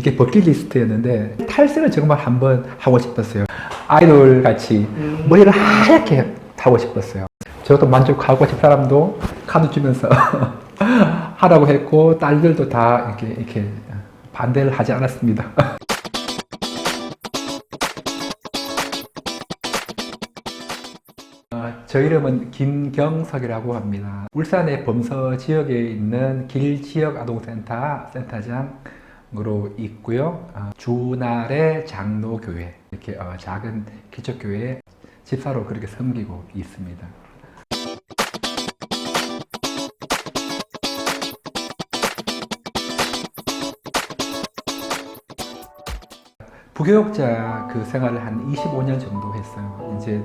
이게 버킷리스트였는데 탈색을 정말 한번 하고 싶었어요. 아이돌 같이 머리를 하얗게 하고 싶었어요. 저도 만족하고 집 사람도 카드 주면서 하라고 했고 딸들도 다 이렇게 이렇게 반대를 하지 않았습니다. 어, 저 이름은 김경석이라고 합니다. 울산의 범서 지역에 있는 길 지역 아동센터 센터장 으로 있고요. 어, 주날의 장로교회 이렇게 어, 작은 기초교회 집사로 그렇게 섬기고 있습니다. 부교육자 그 생활을 한 25년 정도 했어요. 이제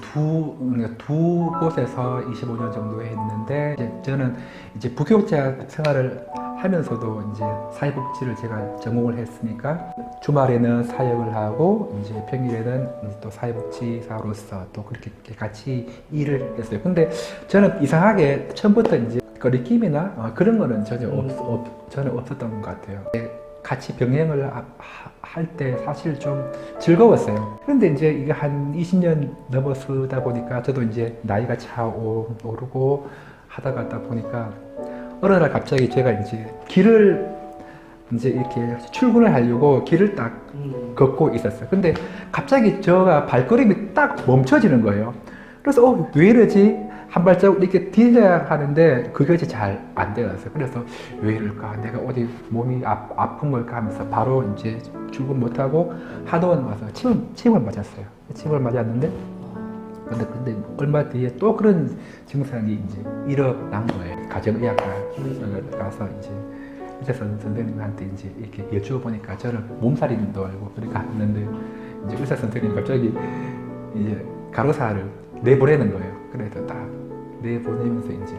두, 두 곳에서 25년 정도 했는데, 이제 저는 이제 부교육자 생활을 하면서도 이제 사회복지를 제가 전공을 했으니까 주말에는 사역을 하고 이제 평일에는 이제 또 사회복지사로서 또 그렇게 같이 일을 했어요. 근데 저는 이상하게 처음부터 이제 거리낌이나 어, 그런 거는 전혀 없, 없, 전혀 없었던 것 같아요. 같이 병행을 할 때 사실 좀 즐거웠어요. 그런데 이제 이게 한 20년 넘어서다 보니까 저도 이제 나이가 차 오- 오르고 하다 가다 보니까 어느 날 갑자기 제가 이제 길을 이제 이렇게 출근을 하려고 길을 딱 음. 걷고 있었어요. 근데 갑자기 저가 발걸음이 딱 멈춰지는 거예요. 그래서 어, 왜 이러지? 한 발자국 이렇게 뒤져야 하는데 그게 이제 잘 안 되었어요. 그래서 왜 이럴까? 내가 어디 몸이 아, 아픈 걸까 하면서 바로 이제 출근 못하고 하도원 와서 침을, 침을 맞았어요. 침을 맞았는데 근데, 근데 얼마 뒤에 또 그런 증상이 이제 일어난 거예요. 가정의학과 가서 이제 의사 선- 선생님한테 이제 이렇게 여쭈어보니까 저는 몸살인도 알고 그러니까 했는데 이제 의사 선생님이 갑자기 이제 간호사를 내보내는 거예요. 그래서 딱 내보내면서 이제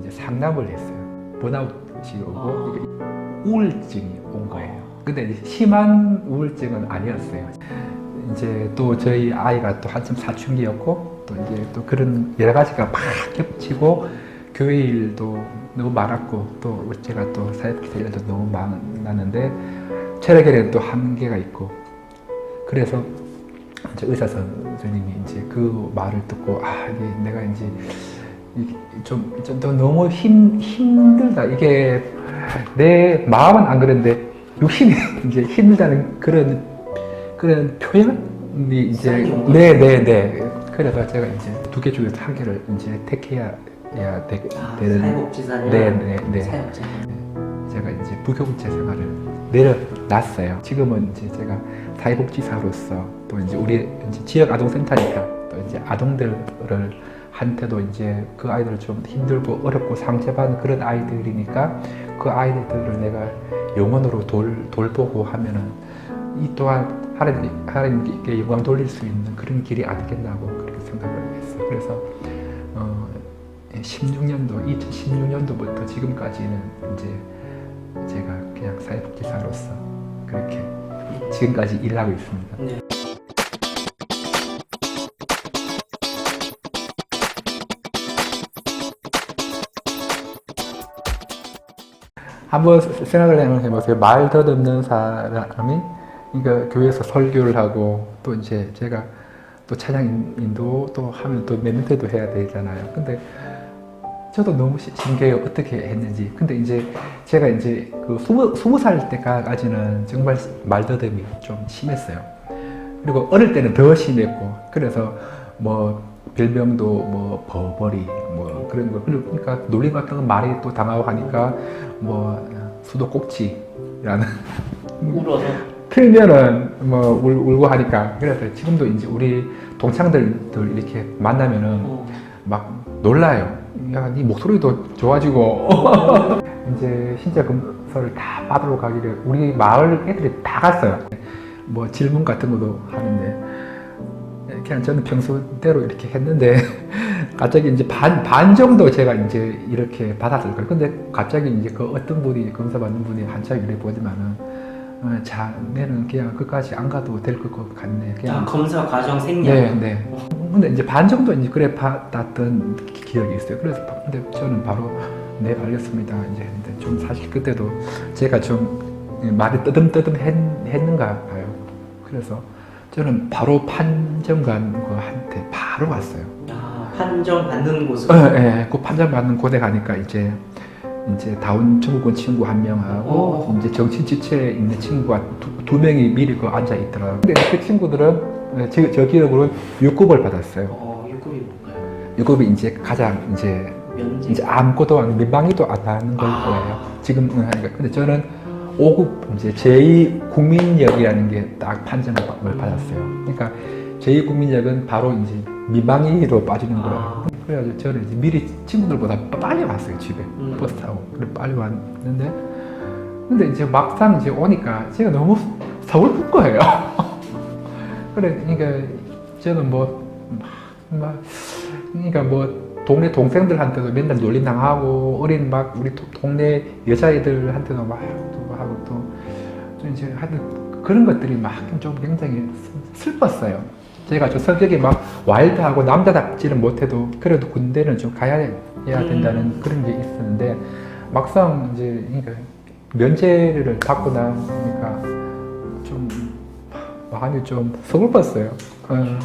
이제 상담을 했어요. 번아웃이 오고 아. 우울증이 온 거예요. 근데 심한 우울증은 아니었어요. 이제 또 저희 아이가 또 한참 사춘기였고 또 이제 또 그런 여러 가지가 막 겹치고 교회 일도 너무 많았고 또 제가 또 사회복지 일도 너무 많았는데 체력에는 또 한계가 있고 그래서 의사 선생님이 이제 그 말을 듣고 아 이게 내가 이제 좀좀더 너무 힘 힘들다. 이게 내 마음은 안 그런데 육신이 이제 힘들다는 그런 그런 표현이 이제 이상이 온 네네 네 그래서 제가 이제 두 개 중에서 한 개를 이제 택해야 해야 되, 아, 되는 사회복지사냐? 네, 네, 네. 사역자. 제가 이제 부교육자 생활을 내려놨어요. 지금은 이제 제가 사회복지사로서 또 이제 우리 이제 지역 아동센터니까 또 이제 아동들을 한테도 이제 그 아이들 좀 힘들고 어렵고 상처받는 그런 아이들이니까 그 아이들을 내가 영원으로 돌, 돌보고 하면은 이 또한 하나님, 하나님께 영광 돌릴 수 있는 그런 길이 아니겠나고 그렇게 생각을 했어요. 그래서 어, 16년도, 2016년도부터 지금까지는 이제 제가 그냥 사회복지사로서 그렇게 지금까지 일하고 있습니다. 네. 한번 생각을 해보세요. 말 더듬는 사람이 그러니까 교회에서 설교를 하고 또 이제 제가 또 찬양 인도 또 하면 또 멘트도 해야 되잖아요. 근데 저도 너무 시- 신기해요. 어떻게 했는지. 근데 이제 제가 이제 그 스무, 스무 살 때까지는 정말 말더듬이 좀 심했어요. 그리고 어릴 때는 더 심했고, 그래서 뭐 별명도 뭐 버버리 뭐 그런 거. 그러니까 놀림 같은 거 많이 또 당하고 하니까 뭐 수도꼭지라는 울어서. 틀면은 뭐 울, 울고 하니까 그래서 지금도 이제 우리 동창들 이렇게 만나면은 어. 막 놀라요. 야, 네 목소리도 좋아지고. 이제 신체 검사를 다 받으러 가기를 우리 마을 애들이 다 갔어요. 뭐 질문 같은 것도 하는데 그냥 저는 평소대로 이렇게 했는데 갑자기 이제 반, 반 정도 제가 이제 이렇게 받았을 거예요. 근데 갑자기 이제 그 어떤 분이 검사 받는 분이 한참 이래 보지만은 어, 자네는 그냥 끝까지 안 가도 될 것 같네. 그냥 아, 검사 과정 생략. 네, 네. 근데 이제 반 정도 이제 그래 받았던 기- 기억이 있어요. 그래서 바- 근데 저는 바로 네 알겠습니다. 이제 했는데 좀 사실 그때도 제가 좀 말이 뜨듬뜨듬 했, 했는가 봐요. 그래서 저는 바로 판정관한테 바로 갔어요. 아, 판정 받는 곳으로. 예, 예, 그 판정 받는 곳에 가니까 이제 이제 다운 증후군 친구 한 명하고 어. 이제 정신 지체에 있는 친구가 두, 두 명이 미리 그 앉아 있더라고요. 근데 그 친구들은 예, 제, 저 기억으로 6급을 받았어요. 어, 유급이 뭔가요? 6급이 이제 가장 이제 면제. 이제 아무것도 안 민방위도 안 하는 걸 아. 거예요. 지금 하니까. 근데 저는 5급 이제 제2 국민역이라는 게 딱 판정을 받았어요. 그러니까 제2 국민역은 바로 이제 민방위로 빠지는 거예요. 아. 그래가지고 저는 이제 미리 친구들보다 빨리 왔어요 집에 음. 버스 타고 그래 빨리 왔는데 근데 이제 막상 이제 오니까 제가 너무 서글픈 거예요. 그래 그러니까 저는 뭐 막, 그러니까 뭐 동네 동생들한테도 맨날 놀림 당하고 어린 막 우리 도- 동네 여자애들한테도 막또 하고 또, 또 이제 하여튼 그런 것들이 막 좀 굉장히 슬- 슬펐어요. 제가 저 성격이 막 와일드하고 남자답지는 못해도 그래도 군대는 좀 가야 해야 된다는 그런 게 있었는데 막상 이제 그러니까 면제를 받고 나니까 좀 마음이 좀 서글펐어요. 어.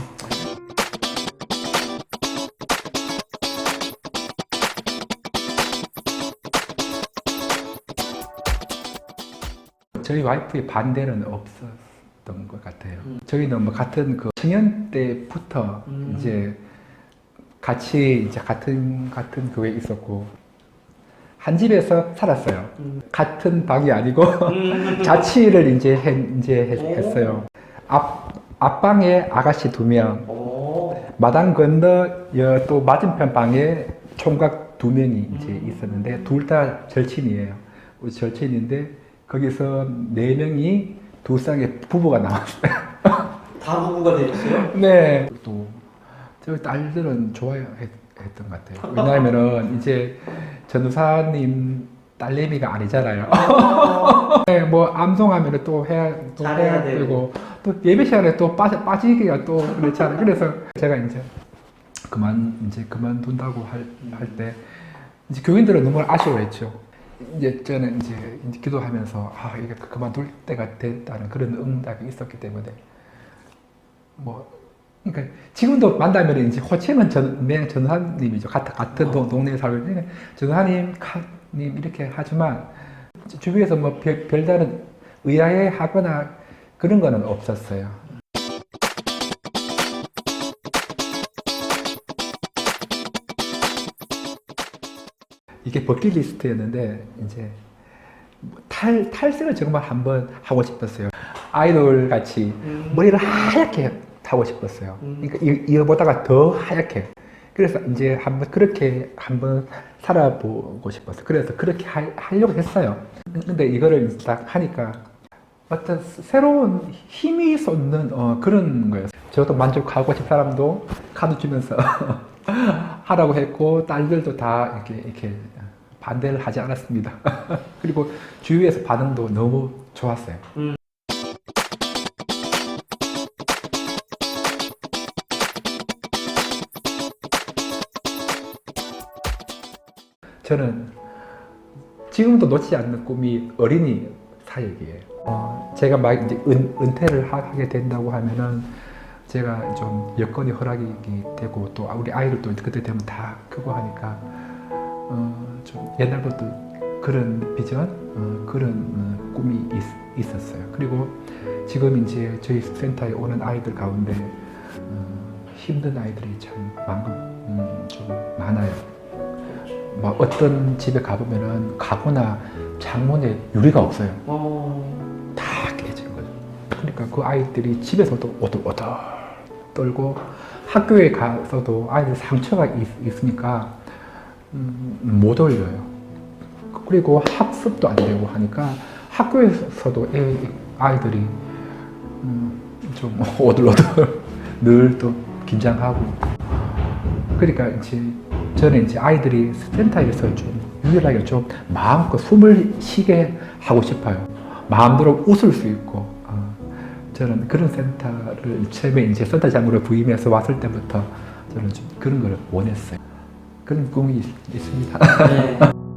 저희 와이프의 반대는 없었 던 것 같아요. 음. 저희는 뭐 같은 그 청년 때부터 음. 이제 같이 이제 같은 같은 교회에 있었고 한 집에서 살았어요. 음. 같은 방이 아니고 음. 자취를 이제 했, 이제 했- 오. 했어요. 앞 앞방에 아가씨 두 명, 오. 마당 건너 여, 또 맞은편 방에 총각 두 명이 이제 음. 있었는데 둘 다 절친이에요. 절친인데 거기서 네 명이 두 쌍의 부부가 나왔어요. 다 부부가 되셨어요? 네. 또 저희 딸들은 좋아했던 것 같아요. 왜냐하면은 이제 전우사님 딸내미가 아니잖아요. 네, 뭐 암송하면은 또 해야 또 잘해야 해야 되고. 되고 또 예배 시간에 또 빠져 빠지기가 또 그렇잖아요. 그래서 제가 이제 그만 이제 그만둔다고 할할때 이제 교인들은 너무 아쉬워했죠. 이제 저는 이제 이제 기도하면서 아 이게 그만둘 때가 됐다는 그런 응답이 있었기 때문에 뭐 그러니까 지금도 만나면 이제 호칭은 전, 매 전사님이죠. 같은 같은 동, 동네에 살고 그러니까 전사님, 카님 이렇게 하지만 주위에서 뭐 별, 별다른 의아해 하거나 그런 거는 없었어요. 이게 버킷리스트였는데 이제 탈 탈색을 정말 한번 하고 싶었어요. 아이돌 같이 음. 머리를 하얗게 하고 싶었어요. 음. 그러니까 이- 이거보다가 더 하얗게. 그래서 이제 한번 그렇게 한번 살아보고 싶었어요. 그래서 그렇게 하, 하려고 했어요. 근데 이거를 딱 하니까 어떤 새로운 힘이 솟는 어, 그런 거예요. 저도 만족하고 집 사람도 카드 주면서 하라고 했고 딸들도 다 이렇게 이렇게 반대를 하지 않았습니다. 그리고 주위에서 반응도 너무 좋았어요. 저는 지금도 놓지 않는 꿈이 어린이 사역이에요. 어, 제가 막 이제 은, 은퇴를 하, 게 된다고 하면은 제가 좀 여건이 허락이 되고 또 우리 아이들도 그때 되면 다 크고 하니까 어, 좀 옛날부터 그런 비전, 어, 그런 어, 꿈이 있, 었어요 그리고 지금 이제 저희 센터에 오는 아이들 가운데 어, 힘든 아이들이 참 많, 음, 좀 많아요. 막 어떤 집에 가보면은 가구나 창문에 유리가 없어요. 어. 다 깨진 거죠. 그러니까 그 아이들이 집에서도 오돌오돌 떨고 학교에 가서도 아이들 상처가 있, 으니까 음, 못 올려요. 그리고 학습도 안 되고 하니까 학교에서도 애, 아이들이 음, 좀 오들오들 늘 또 긴장하고 그러니까 이제 저는 이제 아이들이 센터에서 좀 유일하게 좀 마음껏 숨을 쉬게 하고 싶어요. 마음대로 웃을 수 있고 어, 저는 그런 센터를 처음에 이제 센터 장으로 부임해서 왔을 때부터 저는 좀 그런 걸 원했어요. 그런 꿈이 있, 있습니다. 네.